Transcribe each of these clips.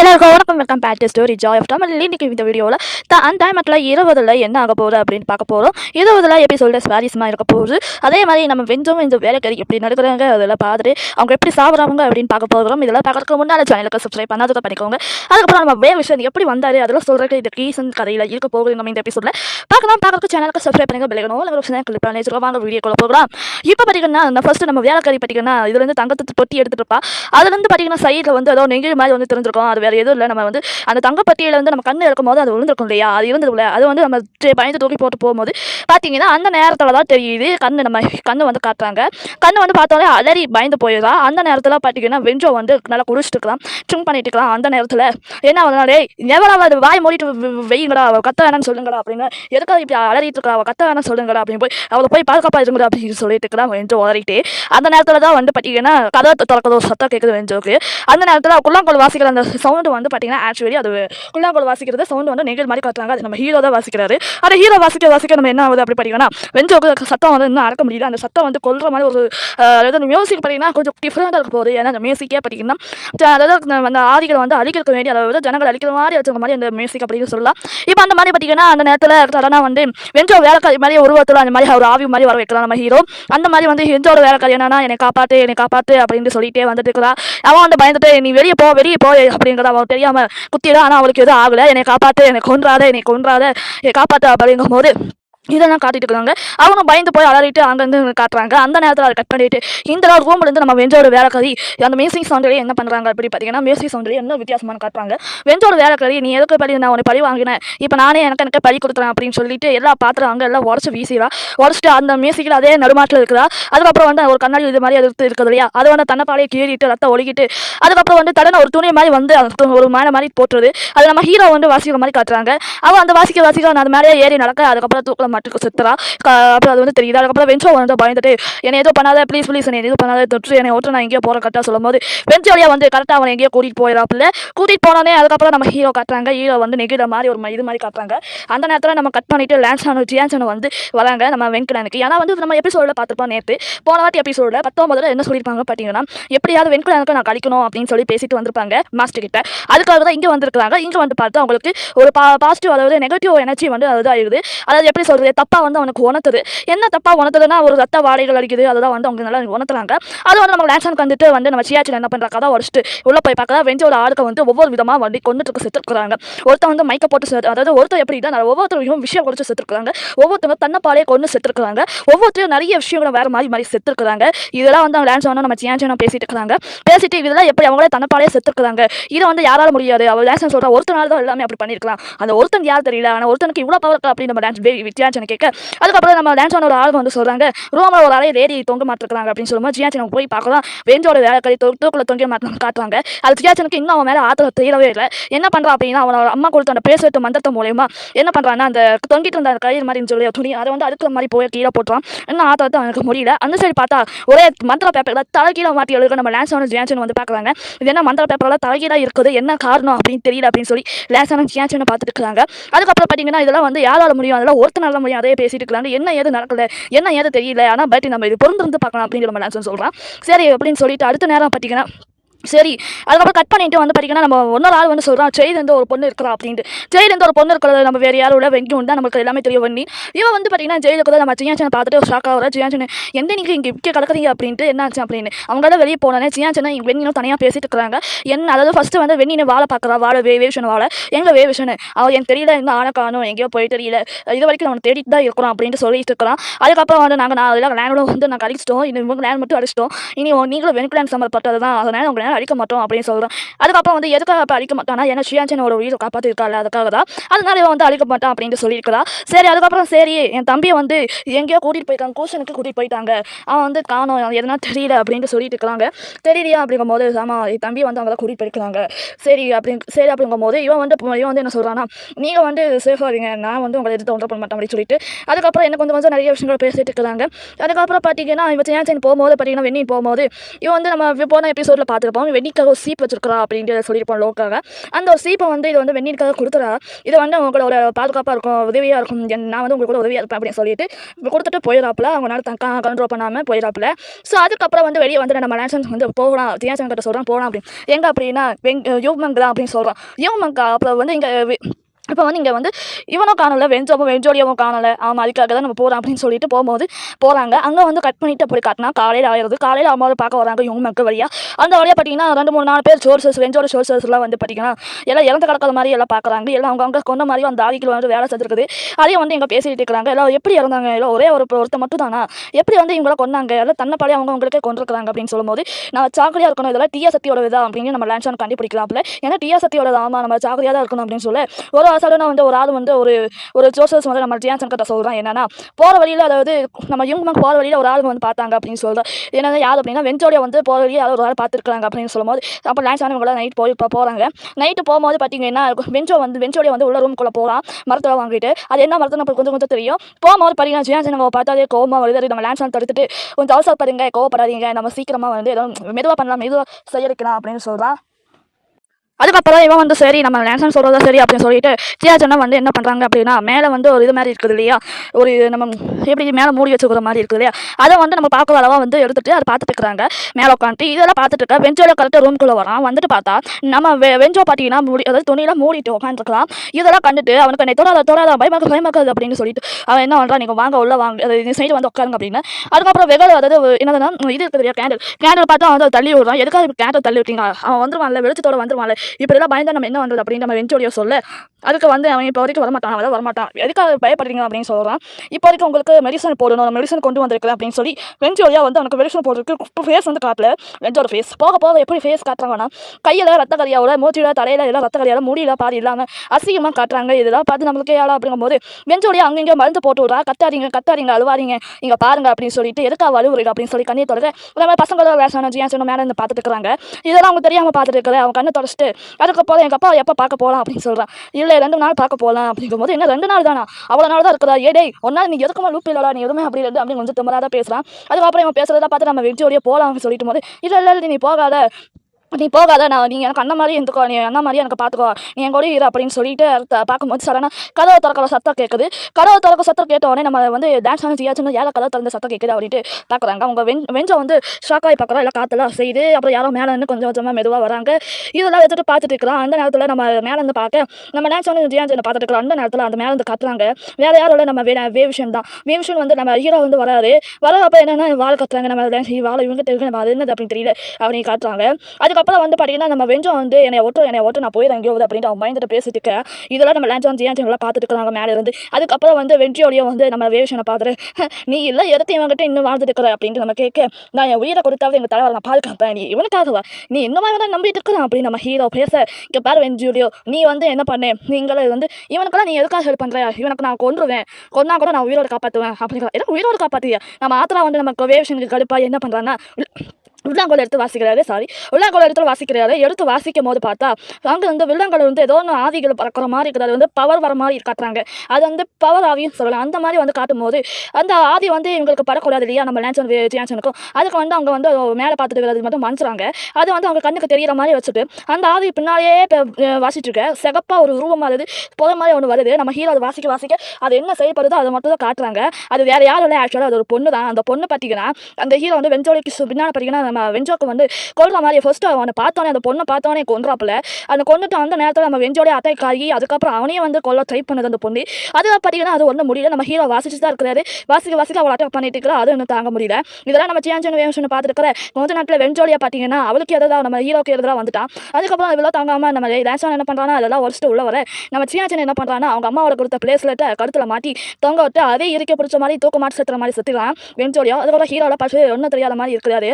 எல்லாருக்கும் வணக்கம் welcome back to story joy of Tamil இன்னைக்கு இந்த வீடியோவில் த அந்த இருபதில் இருபதுல என்ன ஆக போகுது அப்படின்னு பார்க்க போகிறோம் இருபதுல சொல்கிற ஸ்வாரிஸ்மாக இருக்க போகுது. அதே மாதிரி நம்ம வெஞ்சம் இந்த வேலைக்கறி எப்படி நடக்கிறாங்க அதெல்லாம் பார்த்துட்டு அவங்க எப்படி சாப்பிட்றாங்க அப்படின்னு பார்க்க போகிறோம் இதெல்லாம் பார்க்கறதுக்கு முன்னால் சேனலுக்கு சப்ஸ்கிரைப் பண்ணாததை பண்ணிக்கோங்க. அதுக்கப்புறம் நம்ம வேறு விஷயம் எப்படி வந்தார் அதெல்லாம் சொல்கிறதுக்கு இந்த ரீசன் கதையில் இருக்க போகுது நம்ம இந்த எபிசோடில் பார்க்கலாம் பார்க்கறதுக்கு சேனலுக்கு சப்ஸ்கிரைப் பண்ணுங்க பிள்ளைகணும் ஒரு விஷயம் கிளிக் பண்ணி வச்சுருக்கோம் வாங்க வீடியோக்குள்ள போகலாம். இப்போ பார்த்தீங்கன்னா நான் ஃபஸ்ட்டு நம்ம வேலைக்கறி பார்த்தீங்கன்னா இதுலேருந்து தங்கத்தை பொட்டி எடுத்துகிட்டு இருப்பா. அதுலேருந்து பார்த்தீங்கன்னா சைடில் வந்து ஏதோ நெகிழ் மாதிரி வந்து தெரிஞ்சிருக்கும் அது வேறு எதுவும் இல்லை. நம்ம வந்து அந்த தங்கப்பட்டியில் வந்து நம்ம கண்ணு இருக்கும் போது அது விழுந்திருக்கும் இல்லையா? அது இருந்ததுல அது வந்து நம்ம பயந்து தூக்கி போட்டு போகும்போது பார்த்தீங்கன்னா அந்த நேரத்தில் தான் தெரியுது கண்ணு நம்ம கண்ணு வந்து காட்டுறாங்க. கண்ணு வந்து பார்த்தோன்னே அலறி பயந்து போயிடலாம் அந்த நேரத்தில் பார்த்தீங்கன்னா வெஞ்சோ வந்து நல்லா குடிச்சிட்டு இருக்கலாம். ட்ரிம் பண்ணிட்டு இருக்கலாம் அந்த நேரத்தில். என்ன ஆகுதுனாலே எவரால் அது வாய் மூடிட்டு வெ- அவள் கத்த வேணாம்னு சொல்லுங்கடா அப்படின்னு. எதுக்காக இப்படி அலறிட்டு இருக்கா? அவள் கத்த வேணாம் சொல்லுங்கடா அப்படின்னு போய் அவளை போய் பாதுகாப்பாக இருங்கடா அப்படின்னு சொல்லிட்டு இருக்கலாம் வெஞ்சோ உதறிட்டு அந்த நேரத்தில் தான் வந்து பார்த்தீங்கன்னா கதை திறக்கதோ ஒரு சத்தம் கேட்குது வெஞ்சோக்கு. அந்த நேரத்தில் குள்ளாங்கோல் வாசிக்கிற அந்த சவுண்ட் வந்து பார்த்தீங்கன்னா ஆக்சுவலி அது குள்ளாங்கோல் வாசிக்கிறது சவுண்டு வந்து நெகிழ் மாதிரி காட்டுறாங்க. அது நம்ம ஹீரோ தான் வாசிக்கிறாரு. அந்த ஹீரோ வாசிக்க வாசிக்க நம்ம என்ன ஆகுது அப்படி பார்த்தீங்கன்னா வெஞ்சோக்கு சத்தம் வந்து இன்னும் அடக்க முடியல. அந்த சத்தம் வந்து கொல்ற மாதிரி ஒரு அதாவது அந்த மியூசிக் பார்த்தீங்கன்னா கொஞ்சம் டிஃப்ரெண்டாக இருக்க போகுது. ஏன்னா அந்த மியூசிக்கே பார்த்தீங்கன்னா அதாவது அந்த- ஆதிகளை வந்து அழிக்கிறதுக்கு வேண்டிய அதாவது ஜனங்கள் அழிக்கிற மாதிரி வச்சுருக்க மாதிரி அந்த மியூசிக் அப்படின்னு சொல்லலாம். இப்போ அந்த மாதிரி பார்த்தீங்கன்னா அந்த நேரத்தில் சடனாக வந்து வெஞ்சோ வேலைக்காரி மாதிரி உருவத்தில் அந்த மாதிரி ஒரு ஆவி மாதிரி வர வைக்கலாம் நம்ம ஹீரோ அந்த மாதிரி வந்து வெஞ்சோட வேலைக்காரி என்னன்னா என்னை காப்பாற்று என்னை காப்பாற்று அப்படின்னு சொல்லிட்டே வந்துட்டு இருக்கிறா. அவன் வந்து பயந்துட்டு நீ வெளியே போ வெளியே போ அப்படிங்கிறத அவன் தெரியாம குத்திடா ஆனால் அவளுக்கு எதுவும் ஆகலை. என்னை காப்பாற்று என்னை கொன்றாத என்னை கொன்றாத என்னை காப்பாற்று அப்படிங்கும் போது இதெல்லாம் காட்டிட்டு இருக்காங்க. அவங்க பயந்து போய் அலறிட்டு அங்கேருந்து காட்டுறாங்க அந்த நேரத்தில் அதை கட் பண்ணிட்டு இந்த நாள் இருந்து நம்ம வெஞ்சோட வேலை கறி அந்த மியூசிக் சவுண்ட்லேயே என்ன பண்ணுறாங்க அப்படி பார்த்தீங்கன்னா மியூசிக் சவுண்ட்லேயே என்ன வித்தியாசமான காட்டுறாங்க. வெஞ்சோட வேலைக்காரி நீ எதுக்கு பழி நான் உன்னை பழி வாங்கினேன். இப்போ நானே எனக்கு எனக்கு பழி கொடுத்துறேன் அப்படின்னு சொல்லிட்டு எல்லா பாத்திரம் அங்கே எல்லாம் உடச்சு வீசிடா உடச்சிட்டு அந்த மியூசிக்கில் அதே நடுமாட்டில் இருக்கிறா. அதுக்கப்புறம் வந்து ஒரு கண்ணாடி இது மாதிரி எடுத்து இருக்குது இல்லையா? அது வந்து தன்னைப்பாலே கீறிட்டு ரத்தம் ஒழுகிட்டு அதுக்கப்புறம் வந்து தடனை ஒரு துணி மாதிரி வந்து அது ஒரு மேலே மாதிரி போட்டுருது. அது நம்ம ஹீரோ வந்து வாசிக்கிற மாதிரி காட்டுறாங்க. அவன் அந்த வாசிக்க வாசிக்க நான் மேலே ஏறி நடக்க அதுக்கப்புறம் தூக்கில் மாட்டுக்கு செத்துறா அப்புறம் அது வந்து தெரியுது? அதுக்கப்புறம் வெஞ்சோ வந்து பயந்துட்டு என்னை எதுவும் பண்ணாத ப்ளீஸ் ப்ளீஸ் என்னை எதுவும் பண்ணாத தொற்று என்னை ஓட்டு நான் எங்கேயோ போகிற கரெக்டாக சொல்லும் போது வெஞ்சோலியா வந்து கரெக்டாக அவனை எங்கேயோ கூட்டிகிட்டு போயிடாப்புல கூட்டிகிட்டு போனோடனே அதுக்கப்புறம் நம்ம ஹீரோ காட்டுறாங்க. ஹீரோ வந்து நெகிழ மாதிரி ஒரு இது மாதிரி காட்டுறாங்க. அந்த நேரத்தில் நம்ம கட் பண்ணிட்டு லேன்ஸானு ஜியான்சனு வந்து வராங்க நம்ம வெங்கடனுக்கு. ஏன்னா வந்து நம்ம எபிசோடில் பார்த்துருப்போம் நேற்று போன வாட்டி எபிசோடில் பத்தொம்பதில் என்ன சொல்லியிருப்பாங்க பார்த்தீங்கன்னா எப்படியாவது வெங்கடனுக்கு நான் கழிக்கணும் அப்படின்னு சொல்லி பேசிட்டு வந்திருப்பாங்க மாஸ்டர் கிட்ட. அதுக்காக தான் இங்கே வந்திருக்காங்க இங்கே வந்து பார்த்து அவங்களுக்கு ஒரு பா பாசிட்டிவ் அதாவது நெகட்டிவ் எனர்ஜி வந்து அதுதான் ஆகுது அதாவது எப்படி சொல்றது தப்பாக வந்து அவனுக்கு உணர்த்துது. என்ன தப்பாக உணர்த்துதுன்னா ஒரு ரத்த வாடைகள் அடிக்குது அதுதான் வந்து அவங்க நல்லா உணர்த்துறாங்க. அது வந்து நம்ம லேன்சனுக்கு வந்துட்டு வந்து நம்ம சியாச்சில் என்ன பண்ணுற கதை உடச்சிட்டு உள்ளே போய் பார்க்கறா வெஞ்ச ஒரு ஆளுக்கு வந்து ஒவ்வொரு விதமாக வந்து கொண்டுட்டு செத்துருக்குறாங்க. ஒருத்தன் வந்து மைக்க போட்டு செத்து அதாவது ஒருத்தர் எப்படின்னா ஒவ்வொருத்தரையும் விஷயம் கொடுத்து செத்துருக்குறாங்க. ஒவ்வொருத்தவங்க தன்னைப்பாலே கொண்டு செத்துருக்குறாங்க. ஒவ்வொருத்தரும் நிறைய விஷயங்களை வேறு மாதிரி மாதிரி செத்துருக்குறாங்க. இதெல்லாம் வந்து அவங்க லேன்ஸ் வந்து நம்ம சியாச்சினா பேசிட்டு இருக்காங்க. பேசிட்டு இதெல்லாம் எப்படி அவங்களே தன்னைப்பாலே செத்துருக்குறாங்க. இதை வந்து யாரால முடியாது. அவள் லேன்ஸ் சொல்கிறா ஒருத்தனால தான் எல்லாமே அப்படி பண்ணியிருக்கலாம். அந்த ஒருத்தன் யார் தெரியல? ஆனால் ஒருத்தனுக்கு இவ்வளோ பவர் இருக்கா அப்படின்னு நம்ம டான்ஸ் ஜியாச்சனை கேட்க அதுக்கப்புறம் நம்ம டான்ஸ் ஒரு ஆள் வந்து சொல்கிறாங்க ரூமில் ஒரு அலையை ஏறி தொங்க மாட்டிருக்காங்க அப்படின்னு சொல்லும்போது ஜியாச்சனை போய் பார்க்கலாம் வெஞ்சோட வேலை கறி தூக்கில் தொங்க மாட்டாங்க காட்டுவாங்க அது ஜியாச்சனுக்கு இன்னும் அவன் மேலே ஆத்திரம் தெரியவே இல்லை. என்ன பண்ணுறான் அப்படின்னா அவனோட அம்மா கொடுத்த அந்த பேசுறது மந்திரத்தை மூலயமா என்ன பண்ணுறான்னா அந்த தொங்கிட்டு இருந்த அந்த கயிறு மாதிரி சொல்லி துணி அதை வந்து அடுக்கிற மாதிரி போய் கீழே போட்டுறான். இன்னும் ஆத்திரத்தை அவனுக்கு முடியல. அந்த சைடு பார்த்தா ஒரே மந்திர பேப்பரில் தலைகீழ மாட்டி எழுதுற நம்ம லேன்ஸான ஜியாச்சன் வந்து பார்க்குறாங்க. இது என்ன மந்திர பேப்பரில் தலைகீழாக இருக்குது? என்ன காரணம் அப்படின்னு தெரியல அப்படின்னு சொல்லி லேசான ஜியாச்சனை பார்த்துட்டு இருக்காங்க அதுக்கப்புறம் பார்த்தீங்கன்னா இதெல்லாம் வந்து யாரால முடியும்? அதெல்லாம் ஒருத்தனால முடியும் அதே பேசிட்டு இருக்காங்க என்ன ஏது நடக்கல என்ன ஏது தெரியல. ஆனால் பட் நம்ம இது பொருந்திருந்து பார்க்கலாம் அப்படிங்கிற மாதிரி லேசன் சொல்கிறான் சரி அப்படின்னு சொல்லிட்டு அடுத்த நேரம் பார்த்தீங்கன்னா சரி அதுக்கப்புறம் கட் பண்ணிட்டு வந்து பார்த்தீங்கன்னா நம்ம இன்னொரு ஆள் வந்து சொல்கிறான் செய்து ஒரு பொண்ணு இருக்கிறா அப்படின்ட்டு. ஜெயிலேருந்து ஒரு பொண்ணு இருக்கிறது நம்ம வேறு யாரும் இல்லை வெங்கி உண்டா நமக்கு எல்லாமே தெரிய பண்ணி இவன் வந்து பார்த்தீங்கன்னா ஜெயிலுக்கு தான் நம்ம ஜியாச்சனை பார்த்துட்டு ஷாக் ஆகிற. ஜியாச்சனை எந்த நீங்கள் இங்கே இப்படி கிடக்குறீங்க அப்படின்ட்டு என்னாச்சு அப்படின்னு. அவங்களால வெளியே போனோன்னே ஜியாச்சனை இங்கே வெண்ணினும் தனியாக பேசிட்டு இருக்கிறாங்க. என்ன அதாவது ஃபஸ்ட்டு வந்து வெண்ணினை வாழை பார்க்குறா வாழை வே வேஷன் வாழை. எங்கே வே விஷனு அவள் எனக்கு தெரியல இன்னும் ஆன காணும் எங்கேயோ போய் தெரியல. இது வரைக்கும் அவனை தேடிட்டு தான் இருக்கிறோம் அப்படின்ட்டு சொல்லிட்டு இருக்கிறான். அதுக்கப்புறம் வந்து நாங்கள் நான் அதெல்லாம் லேண்டோட வந்து நாங்கள் அடிச்சிட்டோம். இன்னும் இவங்க லேண்ட் மட்டும் அடிச்சிட்டோம். இனி நீங்களும் வெண்குலான் சம்மந்தப்பட்டது தான் அதனால் உங்களை நேரம் அழிக்க மாட்டோம் அப்படின்னு சொல்கிறோம் அதுக்கப்புறம் வந்து எதுக்காக அப்போ அழிக்க மாட்டானா ஏன்னா ஷியாச்சன் ஒரு உயிரை காப்பாற்றிருக்காள் அதுக்காக தான். அதனால இவன் வந்து அழிக்க மாட்டான் அப்படின்னு சொல்லியிருக்கிறா சரி அதுக்கப்புறம் சரி என் தம்பியை வந்து எங்கேயோ கூட்டிகிட்டு போயிருக்காங்க கூஷனுக்கு கூட்டிகிட்டு போயிட்டாங்க. அவன் வந்து காணோம் எதனா தெரியல அப்படின்ட்டு சொல்லிட்டு இருக்காங்க தெரியலையா அப்படிங்கும் போது ஆமாம் என் தம்பி வந்து அவங்கள கூட்டிகிட்டு போயிருக்காங்க சரி அப்படின்னு சரி அப்படிங்கும் போது இவன் வந்து இவன் வந்து என்ன சொல்கிறான்னா நீங்கள் வந்து சேஃபாக இருங்க நான் வந்து உங்களை எது ஒன்றும் பண்ண மாட்டேன் அப்படின்னு சொல்லிட்டு அதுக்கப்புறம் எனக்கு கொஞ்சம் கொஞ்சம் நிறைய விஷயங்கள் பேசிட்டு இருக்கிறாங்க அதுக்கப்புறம் பார்த்தீங்கன்னா இவன் சேன் போகும்போது பார்த்தீங்கன்னா வெண்ணி போகும்போது இவன் வந்து நம்ம போன எபிசோடில் பார்த்துருப்போம் வச்சிருப்போம் வெந்நீருக்காக ஒரு சீப் வச்சிருக்கிறா அப்படின்ட்டு சொல்லியிருப்போம் லோக்காக அந்த ஒரு சீப்பை வந்து இது வந்து வெந்நீருக்காக கொடுத்துறா. இது வந்து உங்களோட பாதுகாப்பாக இருக்கும் உதவியாக இருக்கும். என் நான் வந்து உங்களுக்கு கூட உதவியாக இருப்பேன் அப்படின்னு சொல்லிட்டு கொடுத்துட்டு போயிடாப்புல அவங்களால தக்கா கண்ட்ரோல் பண்ணாமல் போயிடாப்புல ஸோ அதுக்கப்புறம் வந்து வெளியே வந்து நம்ம லேன்சன் வந்து போகலாம். தியாசன் கிட்ட சொல்கிறோம் போகலாம் அப்படின்னு. எங்கே அப்படின்னா வெங் யூமங்க் அப்படின்னு சொல்கிறோம் யூமங்கா அப்புறம் வந்து இங்கே இப்போ வந்து இங்கே வந்து இவனும் காணலை வெஞ்சோமும் வெஞ்சோடியவும் காணலை ஆமாம் அதுக்காக தான் நம்ம போகிறோம் அப்படின்னு சொல்லிட்டு போகும்போது போகிறாங்க அங்கே வந்து கட் பண்ணிட்டு அப்படி காட்டினா காலையில் ஆயிடுது. காலையில் அம்மா பார்க்க வராங்க இவங்க மக்கள் வழியாக அந்த வழியாக பார்த்தீங்கன்னா ரெண்டு மூணு நாலு பேர் சோர்சஸ் வெஞ்சோட சோர்சஸ்லாம் வந்து பார்த்தீங்கன்னா எல்லாம் இறந்து கிடக்கிற மாதிரி எல்லாம் பார்க்குறாங்க எல்லாம் அவங்க அங்கே கொண்ட மாதிரி அந்த ஆவிக்குள்ள வந்து வேலை செஞ்சிருக்குது. அதையும் வந்து இங்கே பேசிட்டு இருக்கிறாங்க. எல்லாம் எப்படி இறந்தாங்க? எல்லாம் ஒரே ஒரு ஒருத்த மட்டும் தானா எப்படி வந்து இவங்கள கொண்டாங்க எல்லாம் தன்னை பழைய அவங்க அவங்களுக்கே கொண்டிருக்கிறாங்க அப்படின்னு சொல்லும்போது நான் சாக்கடியாக இருக்கணும் இதெல்லாம் டீயா சக்தியோட இதா அப்படின்னு நம்ம லேன்சான் கண்டுபிடிக்கலாம்ல. ஏன்னா டீயா சக்தியோட ஆமா நம்ம சாக்கடியாக தான் இருக்கணும் அப்படின்னு சொல்ல ஒரு சடனாக வந்து ஒரு ஆள் வந்து ஒரு ஒரு சோர்சஸ் வந்து நம்ம ஜியான்சன் கிட்ட சொல்கிறான் என்னன்னா போகிற வழியில் அதாவது நம்ம யூங்மக் போகிற வழியில் ஒரு ஆள் வந்து பார்த்தாங்க அப்படின்னு சொல்கிறேன் என்னன்னா யார் அப்படின்னா வெஞ்சோடியா வந்து போகிற வழியில் யாரோ ஒரு ஆள் பார்த்துருக்காங்க அப்படின்னு சொல்லும்போது அப்போ லேன்ஸ் ஆனவங்க கூட நைட் போய் இப்போ போகிறாங்க நைட்டு போகும்போது பார்த்தீங்கன்னா வெஞ்சோ வந்து வெஞ்சோடியா வந்து உள்ள ரூம்குள்ளே போகிறான் மரத்தில் வாங்கிட்டு. அது என்ன மரத்தில் நமக்கு கொஞ்சம் கொஞ்சம் தெரியும். போகும்போது பார்த்தீங்கன்னா ஜியான்சன் நம்ம பார்த்தாலே கோவமாக வருது. நம்ம நம்ம லேன்சான் தடுத்துட்டு கொஞ்சம் அவசரப்படுங்க கோவப்படாதீங்க. நம்ம சீக்கிரமாக வந்து ஏதோ மெதுவாக பண்ணலாம் மெதுவாக செய்யறக்கலாம் அப்படின்னு சொல்கிறான் அதுக்கப்புறம் இவன் வந்து சரி நம்ம லேன்சன் சொல்கிறதா சரி அப்படின்னு சொல்லிட்டு சியாச்சனா வந்து என்ன பண்ணுறாங்க அப்படின்னா மேலே வந்து ஒரு இது மாதிரி இருக்குது இல்லையா? ஒரு நம்ம எப்படி மேலே மூடி வச்சுக்கிற மாதிரி இருக்குது இல்லையா? அதை வந்து நம்ம பார்க்குற அளவாக வந்து எடுத்துட்டு அதை பார்த்துட்டு இருக்கிறாங்க. மேலே உட்காந்துட்டு இதெல்லாம் பார்த்துட்டு இருக்க வெஞ்சோட கரெக்டாக ரூம்குள்ளே வரான். வந்துட்டு பார்த்தா நம்ம வெ வெஞ்சோ பார்த்தீங்கன்னா மூடி அதாவது துணியெல்லாம் மூடிட்டு உட்காந்துருக்கலாம் இதெல்லாம் கண்டுட்டு அவனுக்கு என்னை தொடாத தொடாத பயமாக்கு பயமாக்காது அப்படின்னு சொல்லிட்டு அவன் என்ன பண்ணுறான் நீங்கள் வாங்க உள்ள வாங்க அது இந்த சைடு வந்து உட்காருங்க அப்படின்னு. அதுக்கப்புறம் வெகல் அதாவது என்னதுன்னா இது இருக்குது இல்லையா கேண்டில் கேண்டில் பார்த்தா அவன் வந்து தள்ளி விடுறான். எதுக்காக கேண்டில் தள்ளி விட்டீங்க? அவன் வந்துருவான்ல வெளிச்சத்தோட வந்துருவான்ல. இப்போ இதெல்லாம் பயந்தா நம்ம என்ன பண்ணுறது அப்படின்னு நம்ம வெஞ்சோடியோ சொல்ல. அதுக்கு வந்து அவன் இப்போ வரைக்கும் வரமாட்டான். அவன் வரமாட்டான். எதுக்காக பயப்படுறீங்க அப்படின்னு சொல்கிறான் இப்போ வரைக்கும் உங்களுக்கு மெடிசன் போடணும். மெடிசன் கொண்டு வந்திருக்கலாம் அப்படின்னு சொல்லி வெஞ்சோடியா வந்து அவனுக்கு மெடிசன் போடுறதுக்கு ஃபேஸ் வந்து காட்டல. வெஞ்சோட ஃபேஸ் போக போக எப்படி ஃபேஸ் காட்டுறாங்கன்னா கையில் ரத்த கரியாவோட மூச்சியில் தலையில் எல்லாம் ரத்த கரியால முடியல பாதி இல்லாமல் அசிங்கமாக காட்டுறாங்க. இதெல்லாம் பார்த்து நம்மளுக்கு ஆளா அப்படிங்கும்போது வெஞ்சோடியா அங்கங்கே மருந்து போட்டு விட்றா. கத்தாதீங்க கத்தாதீங்க அழுவாதீங்க. இங்கே பாருங்க அப்படின்னு சொல்லிட்டு எதுக்காக அழுவுறீங்க அப்படின்னு சொல்லி கண்ணியை தொடர நம்ம பசங்களோட வேசான ஜியாசன மேலே இருந்து பார்த்துட்டு இருக்கிறாங்க. இதெல்லாம் அவங்க தெரியாமல் பார்த்துட்டு இருக்கிற அவங்க கண்ணை தொடச்சிட்டு அதுக்கப்புறம் எங்கள் அப்பா எப்போ பார்க்க போகலாம் அப்படின்னு சொல்கிறான் இல்லை ரெண்டு நாள் பார்க்க போகலாம் அப்படிங்கும்போது என்ன ரெண்டு நாள் தானா? அவ்வளோ நாள் தான் இருக்குதா ஏடே டேய் ஒரு நாள் நீ எதுக்குமா லூப் இல்லடா நீ எதுவுமே அப்படி இருந்து அப்படின்னு கொஞ்சம் திமராக தான் பேசுகிறான் அதுக்கப்புறம் இவன் பேசுறதா பார்த்து நம்ம வெஜ்ஜோடியே போகலாம் அப்படின்னு சொல்லிட்டு போது இல்லை இல்லை, நீ போகாத. நீ போகாத நான் நீ எனக்கு அந்த மாதிரி இருந்துக்கோ நீ அந்த மாதிரி எனக்கு பார்த்துக்கோ நீ என் கூட இரு அப்படின்னு சொல்லிட்டு பார்க்கும்போது சடனாக கதவை திறக்கிற சத்தம் கேட்குது கதவை திறக்க சத்தம் கேட்ட உடனே நம்ம வந்து டான்ஸ் ஆன ஜியாச்சும் யாரை கதவை திறந்த சத்தம் கேட்குது அப்படின்ட்டு பார்க்குறாங்க அவங்க வெஞ் வெஞ்சம் வந்து ஷாக் ஆகி பார்க்குறோம் இல்லை காற்றுலாம் செய்யுது அப்புறம் யாரோ மேலே இருந்து கொஞ்சம் கொஞ்சமாக மெதுவாக வராங்க. இதெல்லாம் எடுத்துட்டு பார்த்துட்டு இருக்கிறோம் அந்த நேரத்தில் நம்ம மேலே இருந்து பார்க்க நம்ம டான்ஸ் ஆன ஜியாஞ்சனை பார்த்துட்டு இருக்கிறோம் அந்த நேரத்தில் அந்த மேலே இருந்து கத்துறாங்க வேறு யாரும் இல்லை நம்ம வே வேவிஷன் தான். வேவிஷன் வந்து நம்ம ஹீரோ வந்து வராரு. வர அப்போ என்னென்னா வாழை கத்துறாங்க. நம்ம டான்ஸ் வாழை இவங்க தெரிஞ்சு நம்ம அது என்னது அப்படின்னு தெரியல. அப்படின்னு காட்டுறாங்க. அதுக்கப்புறம் வந்து பார்த்தீங்கன்னா நம்ம வெஞ்சம் வந்து என்னை ஓட்டும் என்னை ஓட்டும் நான் போயிடுறேன் எங்கேயோ அப்படின்ட்டு அவன் பயந்துட்டு பேசிட்டு இருக்க. இதெல்லாம் நம்ம லேண்ட் வந்து ஜியாஞ்சன்லாம் பார்த்துட்டு இருக்காங்க மேலே இருந்து. அதுக்கப்புறம் வந்து வெற்றியோடையும் வந்து நம்ம வேவிஷனை பார்த்துட்டு நீ இல்லை எடுத்து இவங்ககிட்ட இன்னும் வாழ்ந்துட்டு இருக்கிற? அப்படின்ட்டு நம்ம கேட்க நான் என் உயிரை கொடுத்தாவது எங்கள் தலைவர் நான் பாதுகாப்பேன். நீ இவனுக்காகவா? நீ இந்த மாதிரி தான் நம்பிட்டு இருக்கிறான் அப்படின்னு நம்ம ஹீரோ பேச இங்கே பாரு வெஞ்சியோடையோ நீ வந்து என்ன பண்ணு? நீங்களே வந்து இவனுக்கெல்லாம் நீ எதுக்காக ஹெல்ப் பண்ணுற இவனுக்கு நான் கொன்றுவேன். கொன்னா கூட நான் உயிரோடு காப்பாற்றுவேன் அப்படிங்கிற எனக்கு உயிரோடு காப்பாற்றியா நம்ம ஆத்திரா வந்து நமக்கு வேவிஷனுக்கு கடுப்பாக என்ன பண்ணுறான்னா வில்லாங்கோல் எடுத்து வாசிக்கிறாரு சாரி வில்லாங்கோல் எடுத்து வாசிக்கிறாரு எடுத்து வாசிக்கும் போது பார்த்தா அங்கே வந்து வில்லாங்கோல் வந்து ஏதோ ஒன்று ஆவிகள் பறக்கிற மாதிரி இருக்கிறது வந்து பவர் வர மாதிரி காட்டுறாங்க. அது வந்து பவர் ஆவியும் சொல்லலாம். அந்த மாதிரி வந்து காட்டும் போது அந்த ஆவி வந்து இவங்களுக்கு படக்கூடாது இல்லையா? நம்ம லேன்சன் ஜியான்சனுக்கும் அதுக்கு வந்து அவங்க வந்து மேலே பார்த்துட்டு இருக்கிறது மட்டும் மன்னிச்சுறாங்க அது வந்து அவங்க கண்ணுக்கு தெரியிற மாதிரி வச்சுட்டு அந்த ஆவி பின்னாலேயே இப்போ வாசிட்டு இருக்க. சிகப்பாக ஒரு உருவம் அது புதை மாதிரி ஒன்று வருது. நம்ம ஹீரோ அதை வாசிக்க வாசிக்க அது என்ன செயல்படுதோ அதை மட்டும் தான் காட்டுறாங்க. அது வேறு யாரும் இல்லை ஆக்சுவலாக அது ஒரு பொண்ணு தான் அந்த பொண்ணு பார்த்தீங்கன்னா அந்த ஹீரோ வந்து வெஞ்சோலிக்கு பின்னால் பின்னாடி பார்த்தீங்கன்னா நம்ம வெஞ்சோக்கு வந்து கொல்ற மாதிரி ஃபர்ஸ்ட் அவனை பார்த்தோன்னே அந்த பொண்ணை பார்த்தோன்னே கொன்றாப்புல. அந்த கொண்டுட்டு அந்த நேரத்தில் நம்ம வெஞ்சோடைய அத்தைக்காரி அதுக்கப்புறம் அவனையும் வந்து கொல்ல ட்ரை பண்ணது அந்த பொண்ணு. அது பார்த்தீங்கன்னா அது ஒன்றும் முடியல. நம்ம ஹீரோ வாசிச்சு தான் இருக்கிறாரு. வாசிக்க வாசிக்க அவள் அட்டாக் பண்ணிட்டு இருக்கிறா. அது இன்னும் தாங்க முடியல. இதெல்லாம் நம்ம சேஞ்சன் வேம்ஷன் பார்த்துருக்கிற கொஞ்ச நேரத்தில் வெஞ்சோலியா பார்த்தீங்கன்னா அவளுக்கு எதாவது நம்ம ஹீரோக்கு எதிராக வந்துட்டான். அதுக்கப்புறம் இதெல்லாம் தாங்காம நம்ம டான்ஸ் என்ன பண்ணுறானா அதெல்லாம் உடச்சிட்டு உள்ள வர நம்ம சியாச்சன் என்ன பண்ணுறான்னா அவங்க அம்மாவோட கொடுத்த பிளேஸ்லெட்டை கழுத்தில் மாட்டி தொங்க விட்டு அதே இருக்க பிடிச்ச மாதிரி தூக்க மாட்டி செத்துற மாதிரி செத்துக்கலாம் வெஞ்சோலியோ அதுக்கப்புறம் ஹீரோவில் பார்த்து ஒன்றும் தெரியாத மாதிரி இருக்கிறாரு.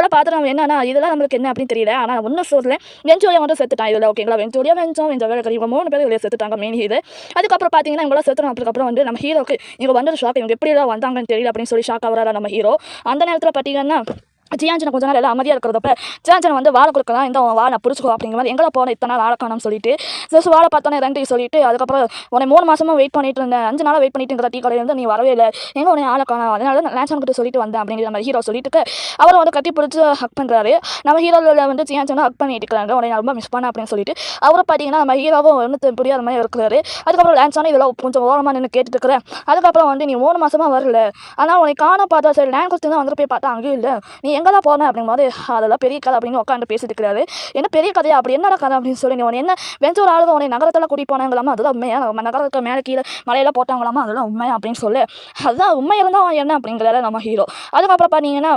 இதெல்லாம் பார்த்து நம்ம என்னன்னா இதெல்லாம் நம்மளுக்கு என்ன அப்படின்னு தெரியல. ஆனால் ஒன்றும் சொல்லல. வெஞ்சோலியா மட்டும் செத்துட்டான் இதில் ஓகேங்களா? வெஞ்சோலியா வெஞ்சோம் வெஞ்ச வேலை இவங்க மூணு பேர் இதில் செத்துட்டாங்க மெயின் இது அதுக்கப்புறம் பார்த்தீங்கன்னா இவங்களாம் செத்துறோம் அதுக்கப்புறம் வந்து நம்ம ஹீரோக்கு இவங்க வந்தது ஷாக் இவங்க எப்படி எல்லாம் வந்தாங்கன்னு தெரியல அப்படின்னு சொல்லி ஷாக் ஆகிறாரா நம்ம ஹீரோ அந்த நேரத்தில் பார்த்தீங்கன்னா ஜியாஞ்சனை கொஞ்ச நாள் எல்லாம் அமைதியாக இருக்கிறதப்ப ஜியாஞ்சன் வந்து வாழை கொடுக்கலாம் இந்த வாழை நான் பிடிச்சிக்கோ அப்படிங்கிற மாதிரி எங்களை போன இத்தனை நாள் வாழை சொல்லிட்டு ஜஸ்ட் வாழை பார்த்தோன்னே ரெண்டு சொல்லிட்டு அதுக்கப்புறம் உன்னை மூணு மாசமா வெயிட் பண்ணிட்டு இருந்தேன். அஞ்சு நாளாக வெயிட் பண்ணிட்டு இருக்கிற டீ கடையில் இருந்து நீ வரவே இல்லை. எங்கே உன்னை ஆளை காணோம்? அதனால தான் லேன்சன் கிட்ட சொல்லிட்டு வந்தேன் அப்படிங்கிற நம்ம ஹீரோ சொல்லிட்டு அவர் வந்து கட்டி பிடிச்சி ஹக் பண்ணுறாரு நம்ம ஹீரோவில் வந்து ஜியாஞ்சனை ஹக் பண்ணிட்டு இருக்கிறாங்க. உன்னை ரொம்ப மிஸ் பண்ணேன் அப்படின்னு சொல்லிட்டு. அவரை பார்த்தீங்கன்னா நம்ம ஹீரோவும் ஒன்று புரியாத மாதிரி இருக்கிறாரு. அதுக்கப்புறம் லேன்சானும் இதெல்லாம் கொஞ்சம் ஓரமாக நின்று கேட்டுட்டு இருக்கிறேன் அதுக்கப்புறம் வந்து நீ மூணு மாசமா வரல. ஆனால் உன்னை காண பார்த்தா சரி லேண்ட் கொடுத்து தான் வந்து போய் பார்த்தா அங்கேயும் இல்லை. நீ எங்கே தான் போன அப்படிங்கும்போது அதெல்லாம் பெரிய கதை அப்படின்னு உட்காந்து பேசிட்டு இருக்கிறாரு என்ன பெரிய கதையா? அப்படி என்னடா கதை அப்படின்னு சொல்லி நீ உன்னை என்ன வெஞ்ச ஒரு ஆளுங்க உன்னை நகரத்தில் கூட்டி போனாங்களாமா? அதெல்லாம் உண்மையா? நம்ம நகரத்துக்கு மேலே கீழே மலையெல்லாம் போட்டாங்களாமா? அதெல்லாம் உண்மையா அப்படின்னு சொல்லி. அதுதான் உண்மை இருந்தால் அவன் என்ன அப்படிங்கிறாரு நம்ம ஹீரோ அதுக்கப்புறம் பார்த்தீங்கன்னா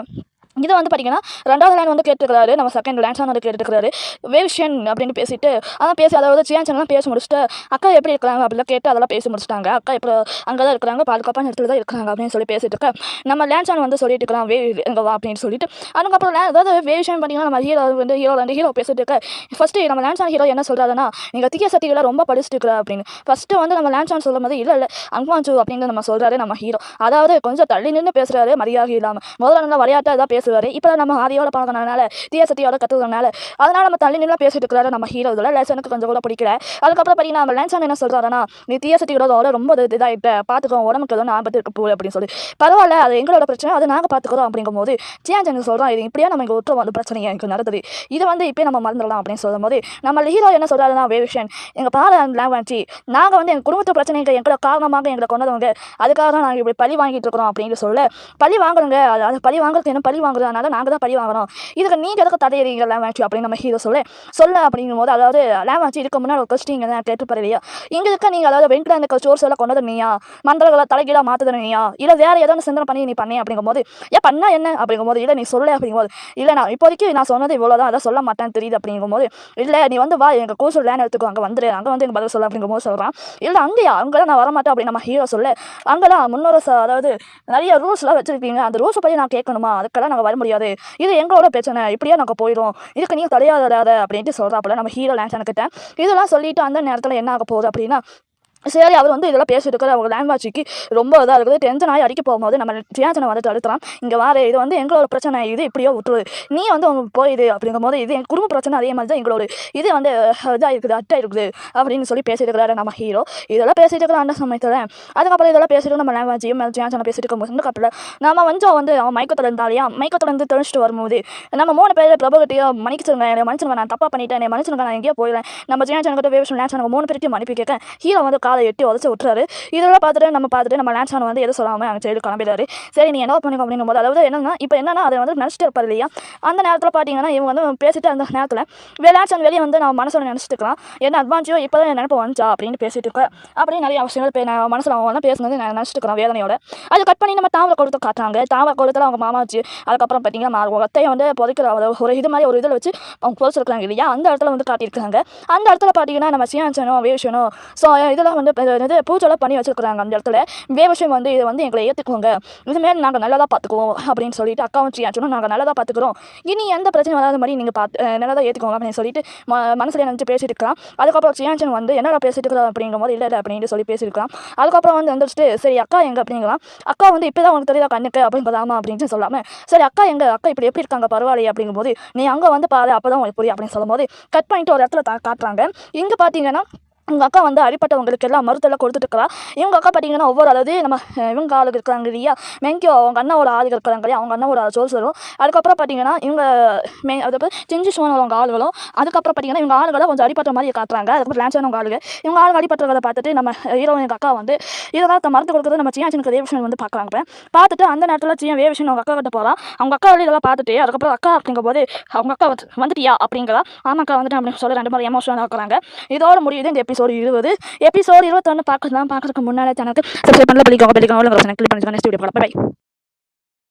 இது வந்து பார்த்தீங்கன்னா ரெண்டாவது லைன் வந்து கேட்டுருக்காரு நம்ம செகண்ட் லேன்ஸான் வந்து கேட்டுருக்காரு வேவ்ஷன் அப்படின்னு பேசிட்டு அதான் பேசி அதாவது சியான்சன்லாம் பேசி முடிச்சுட்டு அக்கா எப்படி இருக்கிறாங்க அப்படிலாம் கேட்டு அதெல்லாம் பேசி முடிச்சிட்டாங்க. அக்கா இப்போ அங்கே தான் இருக்கிறாங்க பாதுகாப்பான இடத்துல தான் இருக்கிறாங்க அப்படின்னு சொல்லி பேசிட்டு இருக்க. நம்ம லேன்ஸான் வந்து சொல்லிட்டு இருக்கலாம் வே வா அப்படின்னு சொல்லிட்டு. அதுக்கப்புறம் அதாவது வேவ்ஷன் பார்த்தீங்கன்னா நம்ம ஹீரோ வந்து ஹீரோ வந்து ஹீரோ பேசிட்டு இருக்க. ஃபஸ்ட்டு நம்ம லேன்ஸான் ஹீரோ என்ன சொல்கிறாருன்னா நீங்கள் தீய சக்திகளை ரொம்ப படிச்சுட்டு இருக்கிற அப்படின்னு. ஃபஸ்ட்டு வந்து நம்ம லேன்ஸான் சொல்லும் போது இல்லை இல்லை அங்வாஞ்சு அப்படின்னு நம்ம சொல்கிறாரு நம்ம ஹீரோ அதாவது கொஞ்சம் தள்ளி நின்று பேசுகிறாரு மரியாதை இல்லாமல் முதல்ல நல்லா விளையாட்டாக தான் பேசுவார். இப்போ நம்ம ஆதியோட பழகினால தீய சக்தியோட கற்றுக்கிறனால அதனால் நம்ம தள்ளி நின்று பேசிட்டு இருக்கிறாரு நம்ம ஹீரோ இதில் லேசனுக்கு கொஞ்சம் கூட பிடிக்கல. அதுக்கப்புறம் பார்த்தீங்கன்னா நம்ம லேன்சன் என்ன சொல்கிறாருன்னா நீ தீய சக்தியோட ரொம்ப இது- இதாகிட்ட பார்த்துக்கோ உடம்புக்கு எதுவும் ஆபத்து இருக்க போகுது அப்படின்னு சொல்லி. பரவாயில்ல அது எங்களோட பிரச்சனை அதை நாங்கள் பார்த்துக்கிறோம் அப்படிங்கும்போது சியாஞ்சன் சொல்கிறோம் இது இப்படியே நம்ம இங்கே ஒற்று வந்து பிரச்சனை எனக்கு நடந்தது. இது வந்து இப்போயே நம்ம மறந்துடலாம் அப்படின்னு சொல்லும்போது நம்ம ஹீரோ என்ன சொல்கிறாருன்னா வேவிஷன் எங்கள் பாரு லாங்குவேஜ் நாங்கள் வந்து எங்கள் குடும்பத்து பிரச்சனைக்கு எங்களோட காரணமாக எங்களை கொண்டதவங்க அதுக்காக தான் நாங்கள் இப்படி பழி வாங்கிட்டு இருக்கிறோம் அப்படின்னு சொல்ல. பழி வாங்குறோங்க அது அது பழி வாங்குறது என்ன பழி வாங்குறதுனால நாங்கள் தான் பழி வாங்கணும். இதுக்கு நீங்கள் எதுக்கு தடையிறீங்க லேமாச்சு அப்படின்னு நம்ம ஹீரோ சொல்ல. சொல்ல அப்படிங்கும் போது அதாவது லேமாச்சு இதுக்கு முன்னாடி ஒரு கொஸ்டின் இங்கே தான் கேட்டு இங்கே இருக்க நீங்கள் அதாவது வெங்கடா இந்த சோர்ஸ் எல்லாம் கொண்டது நீயா மந்திரங்களை தலைகீழாக மாற்றுது நீயா இல்லை வேறு ஏதாவது சிந்தனை பண்ணி நீ பண்ணி அப்படிங்கும்போது ஏன் பண்ணா என்ன? அப்படிங்கும்போது இல்லை நீ சொல்ல அப்படிங்கும்போது இல்லை நான் இப்போதைக்கு நான் சொன்னது இவ்வளோ தான் அதை சொல்ல மாட்டேன் தெரியுது அப்படிங்கும்போது இல்லை நீ வந்து வா எங்கள் கோர்ஸ் லேன் எடுத்துக்கோ. அங்கே வந்துடு அங்கே வந்து எனக்கு பதில் சொல்ல அப்படிங்கும்போது சொல்கிறான் இல்லை அங்கேயா? அங்கெல்லாம் நான் வரமாட்டேன் அப்படி நம்ம ஹீரோ சொல்ல. அங்கெல்லாம் முன்னோர அதாவது நிறைய ரூல்ஸ்லாம் வச்சுருப்பீங்க அந்த ரூல்ஸ் பற்றி நான் கேட்கணுமா? அதுக்கெல்லாம் நாங்கள் வர முடியாது. இது எங்களோட பிரச்சனை. இப்படியே நாங்கள் போயிடும் இதுக்கு நீங்கள் தடையாத அப்படின்ட்டு சொல்கிறாப்புல நம்ம ஹீரோ லேன்ஸ் இதெல்லாம் சொல்லிட்டு அந்த நேரத்தில் என்ன ஆக போகுது அப்படின்னா சரி அவர் வந்து இதெல்லாம் பேசிட்டு இருக்கிற அவங்க லாங்குவேஜுக்கு ரொம்ப இதாக இருக்குது. டென்ஷன் ஆகி அடிக்க போகும்போது நம்ம ஜியாசனை வந்து தடுக்கலாம் இங்கே வர இது வந்து எங்களோட பிரச்சனை. இது இப்படியோ விட்டுரு. நீ வந்து அவங்க போயிடு அப்படிங்கும்போது இது என் குடும்ப பிரச்சனை அதே மாதிரி தான் எங்களோட. இது வந்து இதாக இருக்குது அட்டாக இருக்குது அப்படின்னு சொல்லி பேசிட்டு இருக்கிறாரு நம்ம ஹீரோ இதெல்லாம் பேசிட்டு இருக்கிற அந்த சமயத்தில். அதுக்கப்புறம் இதெல்லாம் பேசிட்டு நம்ம லாங்குவேஜையும் ஜியாசனை பேசிட்டு இருக்கும்போது கப்பில் நம்ம கொஞ்சம் வந்து அவன் மயக்கத்தில் இருந்தாலையா? மயக்கத்தில் இருந்து தெளிச்சிட்டு வரும்போது நம்ம மூணு பேர் பிரபுகிட்டையும் மன்னிச்சிருங்க என்னை மன்னிச்சிருங்க நான் தப்பாக பண்ணிட்டேன் என்னை மன்னிச்சிருங்க நான் எங்கேயோ போயிடுறேன் நம்ம ஜியாசனுக்கிட்ட வேவிஷன் லேன்ஸ் மூணு பேர்ட்டையும் மன்னிப்பு கேட்க ஹீரோ வந்து காலை எட்டி உதச்சி விட்டுறாரு. இதெல்லாம் பார்த்துட்டு நம்ம பார்த்துட்டு நம்ம லேன்ஸான வந்து எது சொல்லாமல் அங்கே சைடு கிளம்பிடுறாரு. சரி நீ என்ன பண்ணிக்கோ அப்படிங்கும் போது அதாவது என்னன்னா இப்போ என்னன்னா அதை வந்து நினச்சிட்டு இருப்பார் இல்லையா? அந்த நேரத்தில் பார்த்தீங்கன்னா இவங்க வந்து பேசிட்டு அந்த நேரத்தில் லேன்ஸான் வெளியே வந்து நான் மனசில் நினச்சிட்டு இருக்கலாம் என்ன அட்வான்ஸோ இப்போ தான் நினைப்பு வந்துச்சா? அப்படின்னு பேசிட்டு இருக்கேன் அப்படின்னு நிறைய விஷயங்கள் இப்போ நான் மனசில் அவங்க வந்து பேசுனது நான் நினச்சிட்டு இருக்கிறேன் வேதனையோட. அது கட் பண்ணி நம்ம தாமரை கொடுத்து காட்டுறாங்க. தாமரை கொடுத்துல அவங்க மாமா வச்சு அதுக்கப்புறம் பார்த்தீங்கன்னா மா- அவங்க அத்தையை வந்து புதைக்கிற ஒரு- ஒரு இது மாதிரி ஒரு இதில் வச்சு அவங்க புதைச்சிருக்காங்க இல்லையா? அந்த இடத்துல வந்து காட்டியிருக்காங்க அந்த இடத்துல பார்த்தீங்கன்னா நம்ம சியான்சனோ வேஷனோ ஸோ இதெல்லாம் வந்து இது பூஜைலாம் பண்ணி வச்சுருக்குறாங்க அந்த இடத்துல. வேவிஷன் வந்து இதை வந்து எங்களை ஏற்றுக்கோங்க இதுமாரி நாங்கள் நல்லதாக பார்த்துக்குவோம் அப்படின்னு சொல்லிட்டு அக்காவும் சியான்சனும் நாங்கள் நல்லதாக பார்த்துக்குறோம் இனி எந்த பிரச்சனையும் வராத மாதிரி நீங்கள் பார்த்து நல்லதாக ஏற்றுக்கோங்க அப்படின்னு சொல்லிட்டு ம மனசில் நினச்சி பேசிட்டு இருக்கலாம். அதுக்கப்புறம் சியான்சன் வந்து என்னடா பேசிட்டு இருக்கிறோம் அப்படிங்கும் போது இல்லை இல்லை அப்படின்னு சொல்லி பேசியிருக்கலாம் அதுக்கப்புறம் வந்து வந்துட்டு சரி அக்கா எங்க? அப்படிங்கலாம். அக்கா வந்து இப்போ தான் உனக்கு தெரியுதா கண்ணுக்கு? அப்படின்னு பதாமா அப்படின்னு சொல்லாமல் சரி அக்கா எங்கள் அக்கா இப்படி எப்படி இருக்காங்க பரவாயில்லையே அப்படிங்கும்போது நீ அங்கே வந்து பாரு அப்போ தான் உங்களுக்கு புரியும் அப்படின்னு சொல்லும்போது கட் பண்ணிட்டு ஒரு இடத்துல தா- காட்டுறாங்க. இங்கே பார்த்தீங்கன்னா உங்கள் அக்கா வந்து அடிப்பட்டவங்களுக்கு எல்லாம் மருத்துவம் கொடுத்துட்டு இருக்கிறா இவங்க அக்கா பார்த்தீங்கன்னா ஒவ்வொரு அதாவது நம்ம இவங்க ஆளுக்கு இருக்கிறாங்க இல்லையா? மெங்கியோ அவங்க அண்ணாவோட ஆளுகள் இருக்கிறாங்க இல்லையா? அவங்க அண்ணாவோட சோர்ஸ் வரும் அதுக்கப்புறம் பார்த்தீங்கன்னா இவங்க மே அதாவது செஞ்சு சோனவங்க ஆளுகளும் அதுக்கப்புறம் பார்த்தீங்கன்னா இவங்க ஆளுகளை கொஞ்சம் அடிப்பட்ட மாதிரி காட்டுறாங்க. அதுக்கப்புறம் லான்ச்சானவங்க ஆளுங்க. இவங்க ஆளுங்க அடிப்பட்டவங்களை பார்த்துட்டு நம்ம ஹீரோ எங்கள் அக்கா வந்து இதெல்லாம் மருந்து கொடுக்குறது நம்ம சியாச்சனுக்கு வேவிஷன் வந்து பார்க்குறாங்க பார்த்துட்டு அந்த நேரத்தில் சியா வேவிஷன் அவங்க அக்கா கிட்ட போகிறான் அவங்க அக்கா வழி இதெல்லாம் பார்த்துட்டு அதுக்கப்புறம் அக்கா அப்படிங்கும் போது அவங்க அக்கா வந்து வந்துட்டியா அப்படிங்கிறா. ஆமாக்கா வந்துட்டு அப்படின்னு சொல்லி ரெண்டு மாதிரி எமோஷனாக இருக்கிறாங்க இதோட முடியுது இந்த எபிசோடு இருபது. எபிசோடு இருபத்தொன்று பார்க்கலாம் பார்க்கறதுக்கு முன்னாடி சேனலுக்கு சப்ஸ்கிரைப் பண்ணல பிடிக்கும் பிடிக்கும் கிளிக் பண்ணி நெக்ஸ்ட் வீடியோ பார்க்கலாம் பை